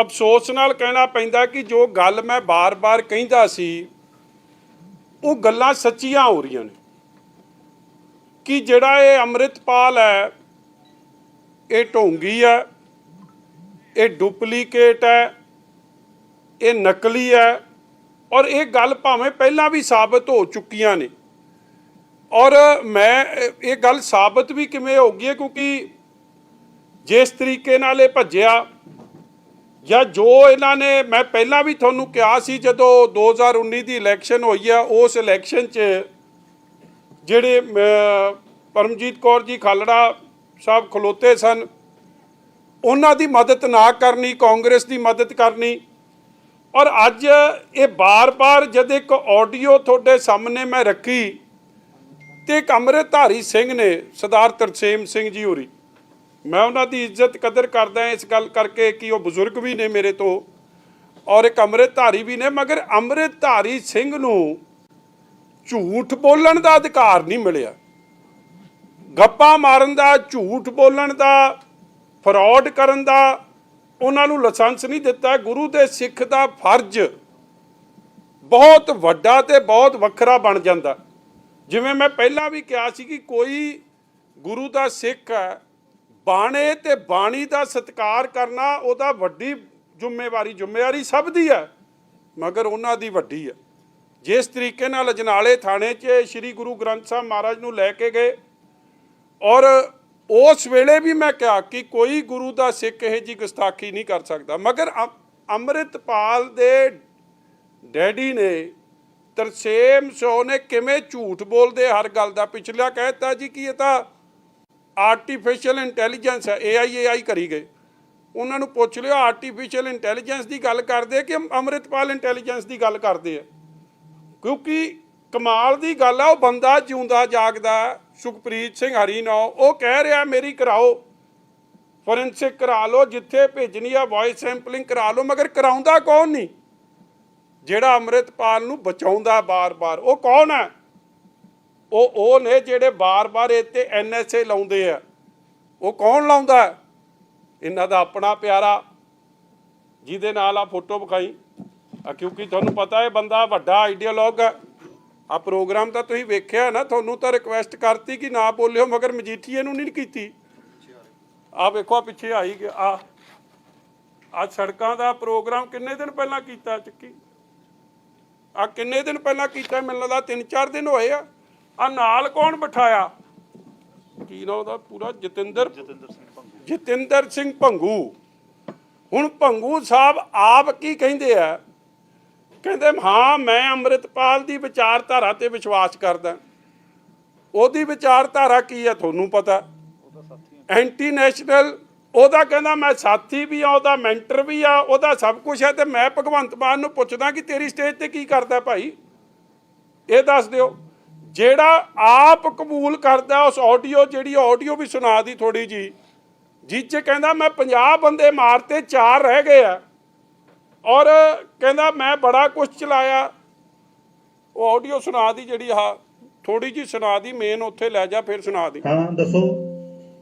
ਅਫਸੋਸ ਨਾਲ ਕਹਿਣਾ ਪੈਂਦਾ ਕਿ ਜੋ ਗੱਲ ਮੈਂ ਬਾਰ-ਬਾਰ ਕਹਿੰਦਾ ਸੀ, ਉਹ ਗੱਲਾਂ ਸੱਚੀਆਂ ਹੋ ਰਹੀਆਂ ਨੇ। ਕਿ ਜਿਹੜਾ ਇਹ ਅੰਮ੍ਰਿਤਪਾਲ ਹੈ, ਇਹ ਢੋਂਗੀ ਹੈ, ਇਹ ਡੁਪਲੀਕੇਟ ਹੈ, ਇਹ ਨਕਲੀ ਹੈ, ਔਰ ਇਹ ਗੱਲ ਭਾਵੇਂ ਪਹਿਲਾਂ ਵੀ ਸਾਬਤ ਹੋ ਚੁੱਕੀਆਂ ਨੇ। ਔਰ ਮੈਂ ਇਹ- ਇਹ ਗੱਲ ਸਾਬਤ ਵੀ ਕਿਵੇਂ ਹੋ ਗਈ ਹੈ, ਕਿਉਂਕਿ ਜਿਸ ਤਰੀਕੇ ਨਾਲ ਇਹ ਭੱਜਿਆ ਜਾਂ ਜੋ ਇਹਨਾਂ ਨੇ, ਮੈਂ ਪਹਿਲਾਂ ਵੀ ਤੁਹਾਨੂੰ ਕਿਹਾ ਸੀ ਜਦੋਂ 2019 ਦੀ ਇਲੈਕਸ਼ਨ ਹੋਈ ਆ, ਉਸ ਇਲੈਕਸ਼ਨ 'ਚ ਜਿਹੜੇ ਪਰਮਜੀਤ ਕੌਰ ਜੀ ਖਾਲੜਾ ਸਾਹਿਬ ਖਲੋਤੇ ਸਨ, ਉਹਨਾਂ ਦੀ ਮਦਦ ਨਾ ਕਰਨੀ, ਕਾਂਗਰਸ ਦੀ ਮਦਦ ਕਰਨੀ। ਔਰ ਅੱਜ ਇਹ ਬਾਰ-ਬਾਰ ਜਦ ਇੱਕ ਆਡੀਓ ਤੁਹਾਡੇ ਸਾਹਮਣੇ ਮੈਂ ਰੱਖੀ, ਤੇ ਇੱਕ ਅੰਮ੍ਰਿਤਧਾਰੀ ਸਿੰਘ ਨੇ, ਸਰਦਾਰ ਤਰਸੇਮ ਸਿੰਘ ਜੀ ਹੋਰੀ ਮੈਂ ਉਹਨਾਂ ਦੀ ਇੱਜ਼ਤ ਕਦਰ ਕਰਦਾ ਇਸ ਗੱਲ ਕਰਕੇ ਕਿ ਉਹ ਬਜ਼ੁਰਗ ਵੀ ਨੇ ਮੇਰੇ ਤੋਂ ਔਰ ਇੱਕ ਅੰਮ੍ਰਿਤਧਾਰੀ ਵੀ ਨੇ, ਮਗਰ ਅੰਮ੍ਰਿਤਧਾਰੀ ਸਿੰਘ ਨੂੰ ਝੂਠ ਬੋਲਣ ਦਾ ਅਧਿਕਾਰ ਨਹੀਂ ਮਿਲਿਆ। ਗੱਪਾਂ ਮਾਰਨ ਦਾ, ਝੂਠ ਬੋਲਣ ਦਾ, ਫਰਾਡ ਕਰਨ ਦਾ ਉਹਨਾਂ ਨੂੰ ਲਾਇਸੈਂਸ ਨਹੀਂ ਦਿੱਤਾ। ਗੁਰੂ ਦੇ ਸਿੱਖ ਦਾ ਫਰਜ਼ ਬਹੁਤ ਵੱਡਾ ਤੇ ਬਹੁਤ ਵੱਖਰਾ ਬਣ ਜਾਂਦਾ। ਜਿਵੇਂ ਮੈਂ ਪਹਿਲਾਂ ਵੀ ਕਿਹਾ ਸੀ ਕਿ ਕੋਈ ਗੁਰੂ ਦਾ ਸਿੱਖ ਹੈ ਬਾਣੇ ਤੇ ਬਾਣੀ ਦਾ ਸਤਿਕਾਰ ਕਰਨਾ ਉਹਦਾ ਵੱਡੀ ਜ਼ਿੰਮੇਵਾਰੀ ਜ਼ਿੰਮੇਵਾਰੀ ਸਭ ਦੀ ਹੈ, ਮਗਰ ਉਹਨਾਂ ਦੀ ਵੱਡੀ ਹੈ। ਜਿਸ ਤਰੀਕੇ ਨਾਲ ਅਜਨਾਲੇ ਥਾਣੇ 'ਚ ਸ੍ਰੀ ਗੁਰੂ ਗ੍ਰੰਥ ਸਾਹਿਬ ਮਹਾਰਾਜ ਨੂੰ ਲੈ ਕੇ ਗਏ ਔਰ ਉਸ ਵੇਲੇ ਵੀ ਮੈਂ ਕਿਹਾ ਕਿ ਕੋਈ ਗੁਰੂ ਦਾ ਸਿੱਖ ਇਹ ਜੀ ਗੁਸਤਾਖੀ ਨਹੀਂ ਕਰ ਸਕਦਾ। ਮਗਰ ਅ- ਅੰਮ੍ਰਿਤਪਾਲ ਦੇ ਡੈਡੀ ਨੇ ਤਰਸੇਮ ਸੋ ਨੇ ਕਿਵੇਂ ਝੂਠ ਬੋਲਦੇ, ਹਰ ਗੱਲ ਦਾ ਪਿਛਲਾ ਕਹਿਤਾ ਜੀ ਕਿ ਇਹ ਤਾਂ ਆਰਟੀਫੀਸ਼ੀਅਲ ਇੰਟੈਲੀਜੈਂਸ ਹੈ AI AI ਕਰੀ ਗਏ। ਉਹਨਾਂ ਨੂੰ ਪੁੱਛ ਲਿਓ ਆਰਟੀਫੀਸ਼ੀਅਲ ਇੰਟੈਲੀਜੈਂਸ ਦੀ ਗੱਲ ਕਰਦੇ ਕਿ ਅੰਮ੍ਰਿਤਪਾਲ ਇੰਟੈਲੀਜੈਂਸ ਦੀ ਗੱਲ ਕਰਦੇ ਆ? ਕਿਉਂਕਿ ਕਮਾਲ ਦੀ ਗੱਲ ਆ, ਉਹ ਬੰਦਾ ਜਿਉਂਦਾ, ਜਾਗਦਾ, ਸੁਖਪ੍ਰੀਤ ਸਿੰਘ ਹਰੀਨੋ ਉਹ ਕਹਿ ਰਿਹਾ, ਮੇਰੀ ਕਰਾਓ। ਫੋਰੈਂਸਿਕ ਕਰਾ ਲਓ, ਜਿੱਥੇ ਭੇਜਣੀ ਆ ਵੌਇਸ ਸੈਂਪਲਿੰਗ ਕਰਾ ਲਓ, ਮਗਰ ਕਰਾਉਂਦਾ ਕੌਣ ਨਹੀਂ? ਜਿਹੜਾ ਅੰਮ੍ਰਿਤਪਾਲ ਨੂੰ ਬਚਾਉਂਦਾ ਬਾਰ-ਬਾਰ, ਉਹ ਕੌਣ ਹੈ? ਉਹ ਉਹ ਨੇ ਜਿਹੜੇ ਬਾਰ-ਬਾਰ ਇੱਥੇ ਐਨਐਸਏ ਲਾਉਂਦੇ ਆ। ਉਹ ਕੌਣ ਲਾਉਂਦਾ? ਇਹਨਾਂ ਦਾ ਆਪਣਾ ਪਿਆਰਾ। ਜਿਹਦੇ ਨਾਲ ਆ ਫੋਟੋ ਵਿਖਾਈ। ਆ ਕਿਉਂਕਿ ਤੁਹਾਨੂੰ ਪਤਾ ਹੈ ਬੰਦਾ ਵੱਡਾ ਆਈਡੀਓਲੋਗ ਹੈ ਆ ਪ੍ਰੋਗਰਾਮ ਤਾਂ ਤੁਸੀਂ ਵੇਖਿਆ ਨਾ, ਤੁਹਾਨੂੰ ਤਾਂ ਰਿਕਵੈਸਟ ਕਰਤੀ ਕਿ ਨਾ ਬੋਲਿਓ, ਮਗਰ ਮਜੀਠੀਏ ਨੂੰ ਨਹੀਂ ਕੀਤੀ। ਆ ਵੇਖੋ, ਆਹ ਪਿੱਛੇ ਆਈ ਗਿਆ। ਆ ਆ ਸੜਕਾਂ ਦਾ ਪ੍ਰੋਗਰਾਮ ਕਿੰਨੇ ਦਿਨ ਪਹਿਲਾਂ ਕੀਤਾ, ਚੱਕੀ? ਆ ਕਿੰਨੇ ਦਿਨ ਪਹਿਲਾਂ ਕੀਤਾ? ਮੈਨੂੰ ਲੱਗਦਾ 3-4 ਦਿਨ ਹੋਏ ਆ। ਆ ਨਾਲ ਕੌਣ ਬਿਠਾਇਆ? ਕੀ ਨਾਮ ਉਹਦਾ ਪੂਰਾ? ਜਤਿੰਦਰ? ਜਤਿੰਦਰ ਸਿੰਘ ਭੰਗੂ। ਹੁਣ ਭੰਗੂ ਸਾਹਿਬ ਆਪ ਕੀ ਕਹਿੰਦੇ ਆ? ਕਹਿੰਦੇ ਹਾਂ ਮੈਂ ਅੰਮ੍ਰਿਤਪਾਲ ਦੀ ਵਿਚਾਰਧਾਰਾ ਤੇ ਵਿਸ਼ਵਾਸ ਕਰਦਾ। ਉਹਦੀ ਵਿਚਾਰਧਾਰਾ ਕੀ ਹੈ ਤੁਹਾਨੂੰ ਪਤਾ? Anti national. ਉਹਦਾ ਕਹਿੰਦਾ ਮੈਂ ਸਾਥੀ ਵੀ ਆ ਉਹਦਾ ਮੈਂਟਰ ਵੀ ਆ ਉਹਦਾ ਸਭ ਕੁਝ ਹੈ ਤੇ ਮੈਂ ਭਗਵੰਤ ਮਾਨ ਨੂੰ ਪੁੱਛਦਾ ਕਿ ਤੇਰੀ ਸਟੇਜ ਤੇ ਕੀ ਕਰਦਾ ਭਾਈ? ਇਹ ਦੱਸ ਦਿਓ। ਜਿਹੜਾ ਆਪ ਕਬੂਲ ਕਰਦਾ ਉਸ ਆਡੀਓ ਜਿਹੜੀ ਆਡੀਓ ਵੀ ਸੁਣਾ ਦੀ ਥੋੜੀ ਜੀ। 'ਚ ਕਹਿੰਦਾ ਮੈਂ 50 ਬੰਦੇ ਮਾਰਤੇ ਚਾਰ ਰਹਿ ਗਏ ਆ। ਔਰ ਕਹਿੰਦਾ ਮੈਂ ਬੜਾ ਕੁਝ ਚਲਾਇਆ। ਉਹ ਆਡੀਓ ਸੁਣਾ ਦੀ ਜਿਹੜੀ ਆ ਥੋੜੀ ਜੀ ਸੁਣਾ ਦੀ ਮੇਨ ਉੱਥੇ ਲੈ ਜਾ ਫਿਰ ਸੁਣਾ ਦੀ। ਹਾਂ ਦੱਸੋ।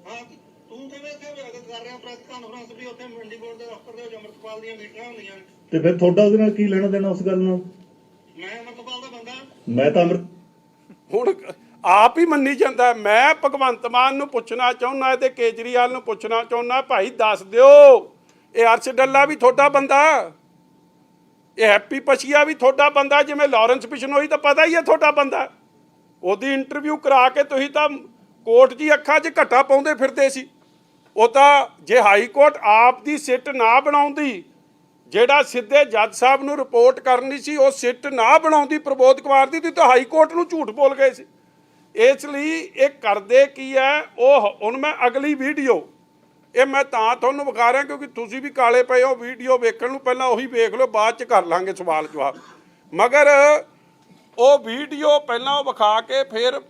ਹਾਂ ਤੂੰ ਕਿਵੇਂ ਇੱਥੇ ਵਿਰਾਗਤ ਕਰ ਰਿਹਾ ਪ੍ਰੈਸ ਕਾਨਫਰੰਸ ਵੀ ਉੱਥੇ ਮੰਡੀ ਬੋਰਡ ਦੇ ਦਫ਼ਤਰ ਦੇ ਵਿੱਚ ਅੰਮ੍ਰਿਤਪਾਲ ਦੀਆਂ ਮੀਟਿੰਗਾਂ ਹੁੰਦੀਆਂ ਨੇ। ਤੇ ਫਿਰ ਤੁਹਾਡਾ ਉਹਦੇ ਨਾਲ ਕੀ ਲੈਣਾ ਦੇਣਾ ਉਸ ਗੱਲ ਨਾਲ ਮੈਂ ਅੰਮ੍ਰਿਤਪਾਲ ਦਾ ਬੰਦਾ। ਮੈਂ ਤਾਂ ਅੰਮ੍ਰਿਤ ਹੁਣ ਆਪ ਹੀ ਮੰਨੀ ਜਾਂਦਾ ਮੈਂ ਭਗਵੰਤ ਮਾਨ ਨੂੰ ਪੁੱਛਣਾ ਚਾਹੁੰਦਾ ਤੇ ਕੇਜਰੀਵਾਲ ਨੂੰ ਪੁੱਛਣਾ ਚਾਹੁੰਦਾ ਭਾਈ ਦੱਸ ਦਿਓ, ਇਹ ਅਰਸ਼ ਡੱਲਾ ਵੀ ਤੁਹਾਡਾ ਬੰਦਾ ਇਹ ਹੈਪੀ ਪਛੀਆ ਵੀ ਤੁਹਾਡਾ ਬੰਦਾ ਜਿਵੇਂ ਲਾਰੈਂਸ ਬਿਸ਼ਨੋਈ ਤਾਂ ਪਤਾ ਹੀ ਹੈ ਤੁਹਾਡਾ ਬੰਦਾ ਉਹਦੀ ਇੰਟਰਵਿਊ ਕਰਾ ਕੇ ਤੁਸੀਂ ਤਾਂ ਕੋਰਟ ਦੀ ਅੱਖਾਂ 'ਚ ਘੱਟਾ ਪਾਉਂਦੇ ਫਿਰਦੇ ਸੀ। ਉਹ ਤਾਂ ਜੇ ਹਾਈ ਕੋਰਟ ਆਪ ਦੀ ਸਿੱਟ ਨਾ ਬਣਾਉਂਦੀ ਜਿਹੜਾ ਸਿੱਧੇ ਜੱਜ ਸਾਹਿਬ ਨੂੰ ਰਿਪੋਰਟ ਕਰਨੀ ਸੀ, ਉਹ ਸਿੱਟ ਨਾ ਬਣਾਉਂਦੀ ਪ੍ਰਬੋਧ ਕੁਮਾਰ ਦੀ, ਤਾਂ ਹਾਈ ਕੋਰਟ ਨੂੰ ਝੂਠ ਬੋਲ ਗਏ ਸੀ। ਇਸ ਲਈ ਇਹ ਕਰਦੇ ਕੀ ਹੈ, ਉਹ ਹੁਣ ਮੈਂ ਅਗਲੀ ਵੀਡੀਓ, ਇਹ ਮੈਂ ਤਾਂ ਤੁਹਾਨੂੰ ਵਿਖਾ ਰਿਹਾ ਕਿਉਂਕਿ ਤੁਸੀਂ ਵੀ ਕਾਲੇ ਪਏ ਹੋ, ਵੀਡੀਓ ਵੇਖਣ ਨੂੰ ਪਹਿਲਾਂ ਉਹੀ ਵੇਖ ਲਓ, ਬਾਅਦ ਚ ਕਰ ਲਾਂਗੇ ਸਵਾਲ ਜਵਾਬ। ਮਗਰ ਉਹ ਵੀਡੀਓ ਪਹਿਲਾਂ ਉਹ ਵਿਖਾ ਕੇ ਫਿਰ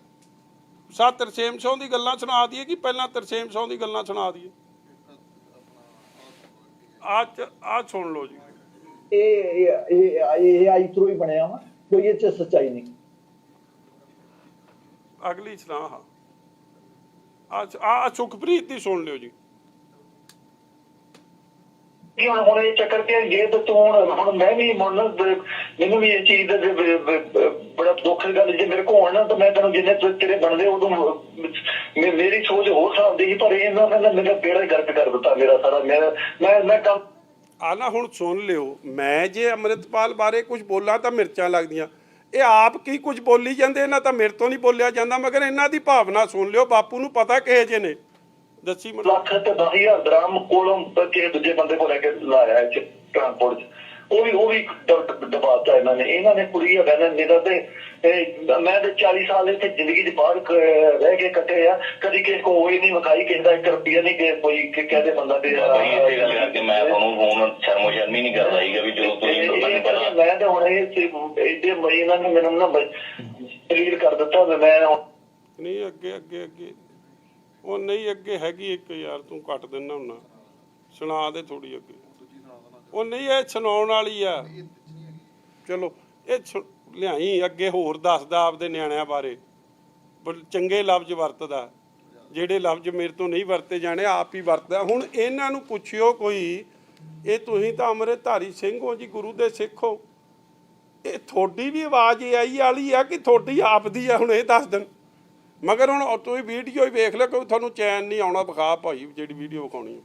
ਸਾ ਤਰਸੇਮ ਸੌ ਦੀ ਗੱਲਾਂ ਸੁਣਾ ਦਈਏ ਕਿ ਪਹਿਲਾਂ ਤਰਸੇਮ ਸੌ ਦੀ ਗੱਲਾਂ ਸੁਣਾ ਦਈਏ? ਆ ਆ ਸੁਣ ਲਓ ਜੀ। ਇਹ ਇਹ ਇਹ ਆਈ ਥਰੂ ਹੀ ਬਣਿਆ ਵਾ ਕੋਈ ਇਹ ਚ ਸੱਚਾਈ ਨਹੀਂ। ਅਗਲੀ ਸੁਣਾ ਹਾਂ ਆ ਆ ਸੁਖਪ੍ਰੀਤ ਦੀ ਸੁਣ ਲਿਓ ਜੀ। ਕਿ ਹੁਣ ਹੁਣ ਇਹ ਚੱਕਰ ਪਿਆ ਜੇ ਤੇ ਹੁਣ ਹੁਣ ਮੈਂ ਵੀ ਮੁੰਨ ਮੈਨੂੰ ਵੀ ਇਹ ਚੀਜ਼ ਦਾ ਬੜਾ ਦੁੱਖ ਦੀ ਗੱਲ ਜੇ ਮੇਰੇ ਕੋਲ ਹੋਣ ਤਾਂ ਮੈਂ ਤੈਨੂੰ ਜਿੰਨੇ ਤੇਰੇ ਬਣਦੇ ਉਦੋਂ ਮੇਰੀ ਸੋਚ ਹੋਰ ਹਿਸਾਬ ਦੀ ਪਰ ਇਹਨਾਂ ਨੇ ਮੇਰਾ ਬੇੜਾ ਗਰਕ ਕਰ ਦਿੱਤਾ ਮੇਰਾ ਸਾਰਾ। ਮੈਂ ਮੈਂ ਮੈਂ ਕੰਮ ਆ ਹੁਣ ਸੁਣ ਲਿਓ। ਮੈਂ ਜੇ ਅੰਮ੍ਰਿਤਪਾਲ ਬਾਰੇ ਕੁਝ ਬੋਲਾਂ ਤਾਂ ਮਿਰਚਾਂ ਲੱਗਦੀਆਂ। ਇਹ ਆਪ ਕੀ ਕੁਝ ਬੋਲੀ ਜਾਂਦੇ ਇਹਨਾਂ ਤਾਂ ਮੇਰੇ ਤੋਂ ਨਹੀਂ ਬੋਲਿਆ ਜਾਂਦਾ, ਮਗਰ ਇਹਨਾਂ ਦੀ ਭਾਵਨਾ ਸੁਣ ਲਿਓ। ਬਾਪੂ ਨੂੰ ਪਤਾ ਕਿਹੇ ਜੇ ਨੇ। ਦੱਸੀ ਮੈਨੂੰ। ਲੱਖ ਤੇ 10000 ਦਰਾਮ ਕੋਲੋਂ ਕਿਸੇ ਦੂਜੇ ਬੰਦੇ ਕੋਲ ਲੈ ਕੇ ਲਾਇਆ ਇਹ ਟ੍ਰਾਂਸਪੋਰਟ ਚ। ਉਹ ਵੀ ਉਹ ਵੀ ਦਬਾਤਾ ਇਹਨਾਂ ਨੇ। ਇਹਨਾਂ ਨੇ ਕੁੜੀ ਹੈਗਾ ਨਾ ਮੇਰਾ ਤੇ ਇਹ ਮੈਂ ਤੇ 40 ਸਾਲ ਇੱਥੇ ਜ਼ਿੰਦਗੀ ਦੇ ਬਾਹਰ ਰਹਿ ਕੇ ਕੱਟੇ ਆ। ਕਦੀ ਕਿਸੇ ਕੋ ਹੋਈ ਨਹੀਂ ਵਿਖਾਈ ਕਿਸੇ ਦਾ 1 ਰੁਪਿਆ ਨਹੀਂ ਕਿ ਕੋਈ ਕਿ- ਕਹਦੇ ਬੰਦਾ ਗੱਲ ਕਰਕੇ ਮੈਂ ਤੁਹਾਨੂੰ ਹੁਣ ਸ਼ਰਮੋ ਸ਼ਰਮੀ ਨਹੀਂ ਕਰਦਾ ਸੀਗਾ ਵੀ ਜਦੋਂ ਤੁਸੀਂ ਇਹ- ਲੋਕਾਂ ਇਹ ਨੂੰ ਕਰਕੇ ਪਤਾ ਮੈਂ ਤੇ ਹੁਣ ਇਹ ਮਈ ਇਹਨਾਂ ਨੇ ਮੈਨੂੰ ਨਾ ਕਲੀਅਰ ਕਰ ਦਿੱਤਾ ਤੇ ਮੈਂ ਹੁਣ ਨਹੀਂ ਅੱਗੇ ਅੱਗੇ ਅੱਗੇ। ਉਹ ਨਹੀਂ, ਅੱਗੇ ਹੈਗੀ ਇੱਕ ਯਾਰ ਤੂੰ ਕੱਟ ਦਿੰਦਾ ਹੁੰਨਾ ਸੁਣਾ ਦੇ ਥੋੜੀ ਅੱਗੇ। ਉਹ ਨਹੀਂ, ਇਹ ਸੁਣਾਉਣ ਵਾਲੀ ਆ। ਚਲੋ, ਇਹ ਸੁ- ਲਿਆਈ, ਅੱਗੇ ਹੋਰ ਦੱਸਦਾ ਆਪਦੇ ਨਿਆਣਿਆਂ ਬਾਰੇ। ਬੜ ਚੰਗੇ ਲਫ਼ਜ਼ ਵਰਤਦਾ। ਜਿਹੜੇ ਲਫ਼ਜ਼ ਮੇਰੇ ਤੋਂ ਨਹੀਂ ਵਰਤੇ ਜਾਣੇ, ਆਪ ਹੀ ਵਰਤਦਾ। ਹੁਣ ਇਹਨਾਂ ਨੂੰ ਪੁੱਛਿਓ ਕੋਈ, ਇਹ ਤੁਸੀਂ ਤਾਂ ਅੰਮ੍ਰਿਤਧਾਰੀ ਸਿੰਘ ਹੋ ਜੀ, ਗੁਰੂ ਦੇ ਸਿੱਖ ਹੋ। ਇਹ ਤੁਹਾਡੀ ਵੀ ਆਵਾਜ਼ ਇਹ ਆਈ ਵਾਲੀ ਆ ਕਿ ਤੁਹਾਡੀ ਆਪਦੀ ਆ? ਹੁਣ ਇਹ ਦੱਸ ਦੇਣ। ਮਗਰ ਹੁਣ ਤੁਸੀਂ ਵੀਡੀਓ ਹੀ ਵੇਖ ਲਿਓ ਕੋਈ ਤੁਹਾਨੂੰ ਚੈਨ ਨਹੀਂ ਆਉਣਾ ਵਿਖਾ ਭਾਈ ਜਿਹੜੀ ਵੀਡੀਓ ਵਿਖਾਉਣੀ ਆ।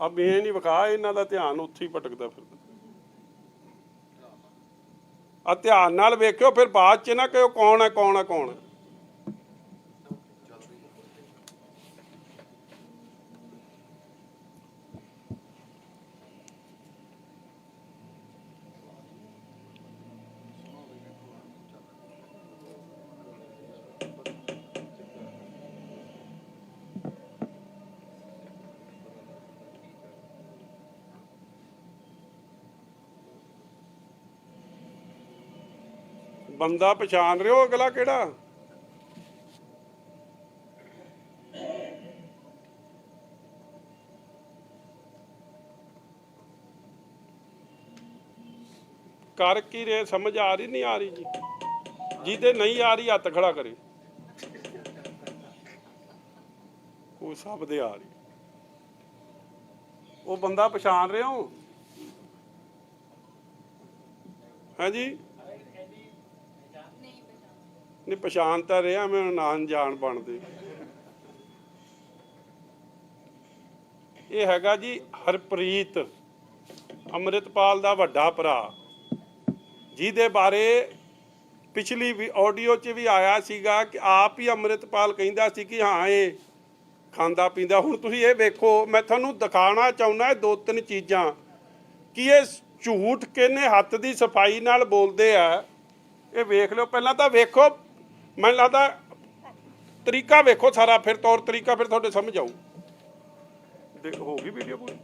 ਆ ਮੈਂ ਨਹੀਂ ਵਿਖਾ, ਇਹਨਾਂ ਦਾ ਧਿਆਨ ਉੱਥੇ ਹੀ ਭਟਕਦਾ ਫਿਰਦਾ ਆ ਧਿਆਨ ਨਾਲ ਵੇਖਿਓ, ਫਿਰ ਬਾਅਦ ਚ ਨਾ ਕਿਉਂ ਕੌਣ ਹੈ ਕੌਣ ਹੈ ਕੌਣ ਹੈ ਬੰਦਾ ਪਛਾਣ ਰਹੇ ਹੋ ਅਗਲਾ ਕਿਹੜਾ? ਕਰ ਕੀ ਰੇ ਸਮਝ ਆ ਰਹੀ ਨਹੀਂ ਆ ਰਹੀ ਜੀ? ਜਿਹਦੇ ਨਹੀਂ ਆ ਰਹੀ, ਹੱਥ ਖੜਾ ਕਰੇ। ਉਹ ਸਭ ਦੇ ਆ ਰਹੀ। ਉਹ ਬੰਦਾ ਪਛਾਣ ਰਹੇ ਹੋ ਹਾਂਜੀ ਨਹੀਂ, ਪਛਾਣ ਤਾਂ ਰਿਹਾ, ਮੈਂ ਨਾਂ ਜਾਣ ਬਣਦੇ। ਇਹ ਹੈਗਾ ਜੀ ਹਰਪ੍ਰੀਤ, ਅੰਮ੍ਰਿਤਪਾਲ ਦਾ ਵੱਡਾ ਭਰਾ। ਜਿਹਦੇ ਬਾਰੇ ਪਿਛਲੀ ਵੀ ਆਡੀਓ 'ਚ ਵੀ ਆਇਆ ਸੀਗਾ ਕਿ ਆਪ ਹੀ ਅੰਮ੍ਰਿਤਪਾਲ ਕਹਿੰਦਾ ਸੀ ਕਿ ਹਾਂ, ਇਹ ਖਾਂਦਾ ਪੀਂਦਾ। ਹੁਣ ਤੁਸੀਂ ਇਹ ਵੇਖੋ, ਮੈਂ ਤੁਹਾਨੂੰ ਦਿਖਾਉਣਾ ਚਾਹੁੰਦਾ ਇਹ ਦੋ ਤਿੰਨ ਚੀਜ਼ਾਂ। ਕਿ ਇਹ ਝੂਠ ਕਿੰਨੇ ਹੱਥ ਦੀ ਸਫ਼ਾਈ ਨਾਲ ਬੋਲਦੇ ਆ, ਇਹ ਵੇਖ ਲਿਓ। ਪਹਿਲਾਂ ਤਾਂ ਵੇਖੋ ਮੈਨੂੰ ਲੱਗਦਾ ਤਰੀਕਾ ਵੇਖੋ ਸਾਰਾ, ਫਿਰ ਤੌਰ ਤਰੀਕਾ ਫਿਰ ਤੁਹਾਡੇ ਸਮਝ ਆਊ ਦੇਖ ਹੋ ਗਈ ਵੀਡੀਓ ਪੂਰੀ।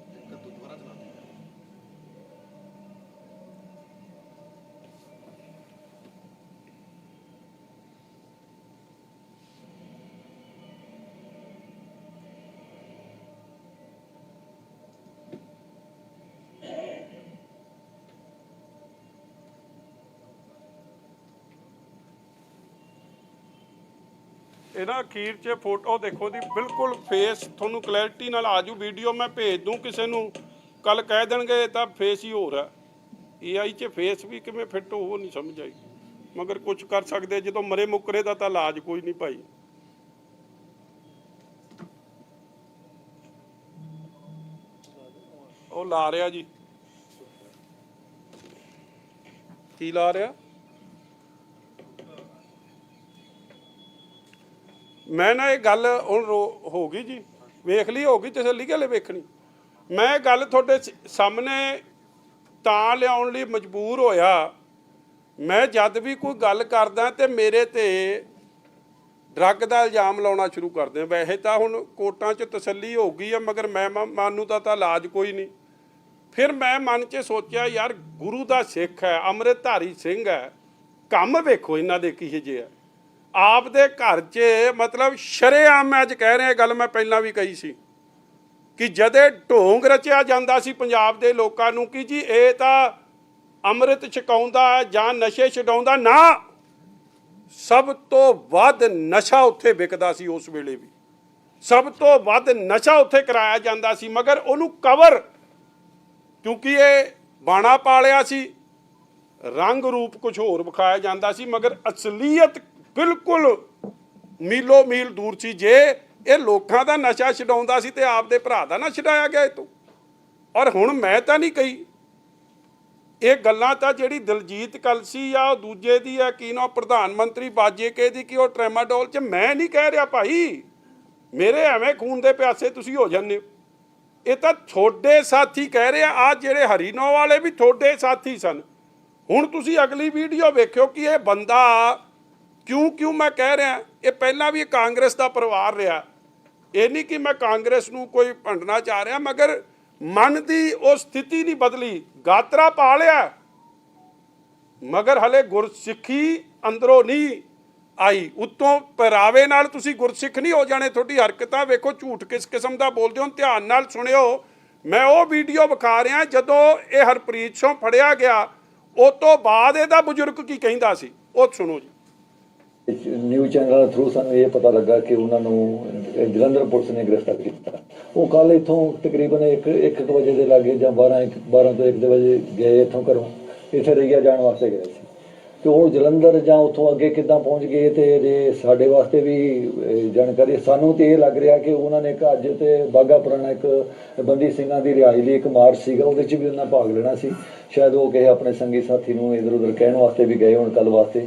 ਇਹਦਾ ਅਖੀਰ 'ਚ ਫੋਟੋ ਦੇਖੋ ਦੀ, ਬਿਲਕੁਲ ਫੇਸ ਤੁਹਾਨੂੰ ਕਲੈਰਿਟੀ ਨਾਲ ਆਜੂ ਵੀਡੀਓ ਮੈਂ ਭੇਜ ਦੂੰ ਕਿਸੇ ਨੂੰ। ਕੱਲ ਕਹਿ ਦੇਣਗੇ, ਇਹ ਤਾਂ ਫੇਸ ਹੀ ਹੋਰ ਹੈ। ਏਆਈ 'ਚ ਫੇਸ ਵੀ ਕਿਵੇਂ ਫਿੱਟ ਹੋ ਨਹੀਂ ਸਮਝ ਆਈ। ਮਗਰ ਕੁਝ ਕਰ ਸਕਦੇ, ਜਦੋਂ ਮਰੇ ਮੁੱਕਰੇ ਦਾ ਤਾਂ ਇਲਾਜ ਕੋਈ ਨਹੀਂ ਭਾਈ। ਉਹ ਲਾ ਰਿਹਾ ਜੀ। ਕੀ ਲਾ ਰਿਹਾ? ਮੈਂ ਨਾ ਇਹ ਗੱਲ ਹੁਣ ਰੋ- ਹੋ ਗਈ ਜੀ। ਵੇਖ ਲਈ, ਹੋ ਗਈ ਤਸੱਲੀ ਕਿ ਵੇਖਣੀ। ਮੈਂ ਇਹ ਗੱਲ ਤੁਹਾਡੇ ਸ- ਸਾਹਮਣੇ ਤਾਂ ਲਿਆਉਣ ਲਈ ਮਜਬੂਰ ਹੋਇਆ। ਮੈਂ ਜਦ ਵੀ ਕੋਈ ਗੱਲ ਕਰਦਾ ਤੇ ਮੇਰੇ ਤੇ ਡਰੱਗ ਦਾ ਇਲਜ਼ਾਮ ਲਾਉਣਾ ਸ਼ੁਰੂ ਕਰਦੇ ਆ ਵੈਸੇ ਤਾਂ ਹੁਣ ਕੋਰਟਾਂ 'ਚ ਤਸੱਲੀ ਹੋ ਗਈ ਆ, ਮਗਰ ਮੈਂ ਮ- ਮਾਨੂੰ ਦਾ ਤਾਂ ਇਲਾਜ ਕੋਈ ਨਹੀਂ। ਫਿਰ ਮੈਂ ਮਨ 'ਚ ਸੋਚਿਆ, ਯਾਰ ਗੁਰੂ ਦਾ ਸਿੱਖ ਹੈ, ਅੰਮ੍ਰਿਤਧਾਰੀ ਸਿੰਘ ਹੈ। ਕੰਮ ਵੇਖੋ ਇਹਨਾਂ ਦੇ ਕਿਹੋ ਜਿਹੇ ਹੈ ਆਪਦੇ ਘਰ 'ਚ ਮਤਲਬ ਸ਼ਰੇਆਮ ਮੈਂ ਅੱਜ ਕਹਿ ਰਿਹਾ ਗੱਲ ਮੈਂ ਪਹਿਲਾਂ ਵੀ ਕਹੀ ਸੀ ਕਿ ਜਦੇ ਢੋਂਗ ਰਚਿਆ ਜਾਂਦਾ ਸੀ ਪੰਜਾਬ ਦੇ ਲੋਕਾਂ ਨੂੰ ਕਿ ਜੀ ਇਹ ਤਾਂ ਅੰਮ੍ਰਿਤ ਛਕਾਉਂਦਾ ਜਾਂ ਨਸ਼ੇ ਛਡਾਉਂਦਾ, ਨਾ। ਸਭ ਤੋਂ ਵੱਧ ਨਸ਼ਾ ਉੱਥੇ ਵਿਕਦਾ ਸੀ ਉਸ ਵੇਲੇ ਵੀ। ਸਭ ਤੋਂ ਵੱਧ ਨਸ਼ਾ ਉੱਥੇ ਕਰਾਇਆ ਜਾਂਦਾ ਸੀ, ਮਗਰ ਉਹਨੂੰ ਕਵਰ ਕਿਉਂਕਿ ਇਹ ਬਾਣਾ ਪਾਲਿਆ ਸੀ, ਰੰਗ ਰੂਪ ਕੁਝ ਹੋਰ ਵਿਖਾਇਆ ਜਾਂਦਾ ਸੀ, ਮਗਰ ਅਸਲੀਅਤ ਬਿਲਕੁਲ ਮੀਲੋ ਮੀਲ ਦੂਰ ਸੀ ਜੇ ਇਹ ਲੋਕਾਂ ਦਾ ਨਸ਼ਾ ਛਡਾਉਂਦਾ ਸੀ ਤੇ ਆਪਦੇ ਭਰਾ ਦਾ ਨਾ ਛਡਾਇਆ ਗਿਆ ਇਹ ਤੋਂ। ਔਰ ਹੁਣ ਮੈਂ ਤਾਂ ਨਹੀਂ ਕਹੀ। ਇਹ ਗੱਲਾਂ ਤਾਂ ਜਿਹੜੀ ਦਲਜੀਤ ਕਲਸੀ ਆ, ਉਹ ਦੂਜੇ ਦੀ ਆ, ਕੀ ਨਾ ਪ੍ਰਧਾਨ ਮੰਤਰੀ ਬਾਜੇ ਕੇ ਦੀ, ਕਿ ਉਹ ਟ੍ਰੈਮਾਡੋਲ ਚ ਮੈਂ ਨਹੀਂ ਕਹਿ ਰਿਹਾ ਭਾਈ। ਮੇਰੇ ਐਵੇਂ ਖੂਨ ਦੇ ਪਿਆਸੇ ਤੁਸੀਂ ਹੋ ਜਾਂਦੇ ਹੋ। ਇਹ ਤਾਂ ਤੁਹਾਡੇ ਸਾਥੀ ਕਹਿ ਰਹੇ ਆ ਆ ਜਿਹੜੇ ਹਰੀਨੋ ਵਾਲੇ ਵੀ ਤੁਹਾਡੇ ਸਾਥੀ ਸਨ। ਹੁਣ ਤੁਸੀਂ ਅਗਲੀ ਵੀਡੀਓ ਵੇਖਿਓ ਕਿ ਇਹ ਬੰਦਾ ਕਿਉਂ ਕਿਉਂ ਮੈਂ ਕਹਿ ਰਿਹਾ? ਇਹ ਪਹਿਲਾਂ ਵੀ ਇਹ ਕਾਂਗਰਸ ਦਾ ਪਰਿਵਾਰ ਰਿਹਾ। ਇਹ ਨਹੀਂ ਕਿ ਮੈਂ ਕਾਂਗਰਸ ਨੂੰ ਕੋਈ ਭੰਡਣਾ ਚਾਹ ਰਿਹਾ, ਮਗਰ ਮਨ ਦੀ ਉਹ ਸਥਿਤੀ ਨਹੀਂ ਬਦਲੀ। ਗਾਤਰਾ ਪਾ ਲਿਆ। ਮਗਰ ਹਲੇ ਗੁਰਸਿੱਖੀ ਅੰਦਰੋਂ ਨਹੀਂ ਆਈ। ਉਤੋਂ ਪਹਿਰਾਵੇ ਨਾਲ ਤੁਸੀਂ ਗੁਰਸਿੱਖ ਨਹੀਂ ਹੋ ਜਾਣੇ। ਤੁਹਾਡੀ ਹਰਕਤਾਂ ਵੇਖੋ, ਝੂਠ ਕਿਸ ਕਿਸਮ ਦਾ ਬੋਲਦੇ ਹੋ। ਧਿਆਨ ਨਾਲ ਸੁਣਿਓ। ਮੈਂ ਉਹ ਵੀਡੀਓ ਵਿਖਾ ਰਿਹਾ ਜਦੋਂ ਇਹ ਹਰਪ੍ਰੀਤ ਸਿੰਘ ਫੜਿਆ ਗਿਆ। ਉਸ ਤੋਂ ਬਾਅਦ ਇਹਦਾ ਬਜ਼ੁਰਗ ਕੀ ਕਹਿੰਦਾ ਸੀ? ਉਹ ਸੁਣੋ ਜੀ। ਨਿਊਜ਼ ਚੈਨਲ ਥਰੂ ਸਾਨੂੰ ਇਹ ਪਤਾ ਲੱਗਾ ਕਿ ਉਹਨਾਂ ਨੂੰ ਜਲੰਧਰ ਪੁਲਿਸ ਨੇ ਗ੍ਰਿਫਤਾਰ ਕੀਤਾ। ਉਹ ਕੱਲ ਇਥੋਂ ਤਕਰੀਬਨ 1 1 ਵਜੇ ਦੇ ਲਾਗੇ ਜਾਂ 12 12 ਤੋਂ 1 ਵਜੇ ਗਏ ਇਥੋਂ ਘਰੋਂ। ਇੱਥੇ ਰਈਆ ਜਾਣ ਵਾਸਤੇ ਗਏ ਸੀ। ਤੇ ਉਹ ਜਲੰਧਰ ਜਾਂ ਉੱਥੋਂ ਅੱਗੇ ਕਿੱਦਾਂ ਪਹੁੰਚ ਗਏ ਤੇ ਜੇ ਸਾਡੇ ਵਾਸਤੇ ਵੀ ਜਾਣਕਾਰੀ, ਸਾਨੂੰ ਤੇ ਇਹ ਲੱਗ ਰਿਹਾ ਕਿ ਉਹਨਾਂ ਨੇ ਇੱਕ ਅੱਜ ਤੇ ਬਾਗਾ ਪੁਰਾਣਾ ਇੱਕ ਬੰਦੀ ਸਿੰਘਾਂ ਦੀ ਰਿਹਾਈ ਲਈ ਇੱਕ ਮਾਰਚ ਸੀਗਾ, ਉਹਦੇ 'ਚ ਵੀ ਉਹਨਾਂ ਭਾਗ ਲੈਣਾ ਸੀ। ਸ਼ਾਇਦ ਉਹ ਕਿਸੇ ਆਪਣੇ ਸੰਗੀ ਸਾਥੀ ਨੂੰ ਇਧਰ ਉਧਰ ਕਹਿਣ ਵਾਸਤੇ ਵੀ ਗਏ ਹੋਣ ਕੱਲ ਵਾਸਤੇ।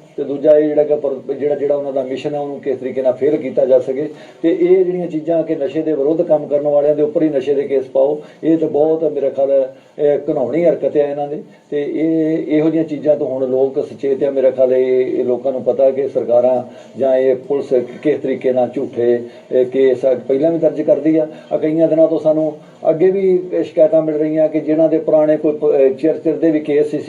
ਤੇ ਦੂਜਾ ਇਹ ਜਿਹੜਾ ਕਿ ਪਰ- ਜਿਹੜਾ ਜਿਹੜਾ ਉਹਨਾਂ ਦਾ ਮਿਸ਼ਨ ਹੈ ਉਹਨੂੰ ਕਿਸ ਤਰੀਕੇ ਨਾਲ ਫੇਲ ਕੀਤਾ ਜਾ ਸਕੇ। ਤੇ ਇਹ ਜਿਹੜੀਆਂ ਚੀਜ਼ਾਂ ਕਿ ਨਸ਼ੇ ਦੇ ਵਿਰੁੱਧ ਕੰਮ ਕਰਨ ਵਾਲਿਆਂ ਦੇ ਉੱਪਰ ਹੀ ਨਸ਼ੇ ਦੇ ਕੇਸ ਪਾਓ, ਇਹ ਤਾਂ ਬਹੁਤ ਮੇਰੇ ਖਿਆਲ, ਇਹ ਘਿਨਾਉਣੀ ਹਰਕਤ ਹੈ ਇਹਨਾਂ ਦੇ। ਤੇ ਇਹ ਇਹੋ ਜਿਹੀਆਂ ਚੀਜ਼ਾਂ ਤੋਂ ਹੁਣ ਲੋਕ ਸੁਚੇਤ ਹੈ ਮੇਰੇ ਖਿਆਲ ਇਹ ਲੋਕਾਂ ਨੂੰ ਪਤਾ ਕਿ ਸਰਕਾਰਾਂ ਜਾਂ ਇਹ ਪੁਲਿਸ ਕਿਸ ਤਰੀਕੇ ਨਾਲ ਝੂਠੇ ਕੇਸ ਪਹਿਲਾਂ ਵੀ ਦਰਜ ਕਰਦੀ ਆ। ਕਈਆਂ ਦਿਨਾਂ ਤੋਂ ਸਾਨੂੰ ਅੱਗੇ ਵੀ ਸ਼ਿਕਾਇਤਾਂ ਮਿਲ ਰਹੀਆਂ ਕਿ ਜਿਨ੍ਹਾਂ ਦੇ ਪੁਰਾਣੇ ਕੋਈ ਚਿਰ ਚਿਰ ਦੇ ਵੀ ਕੇਸ ਸੀ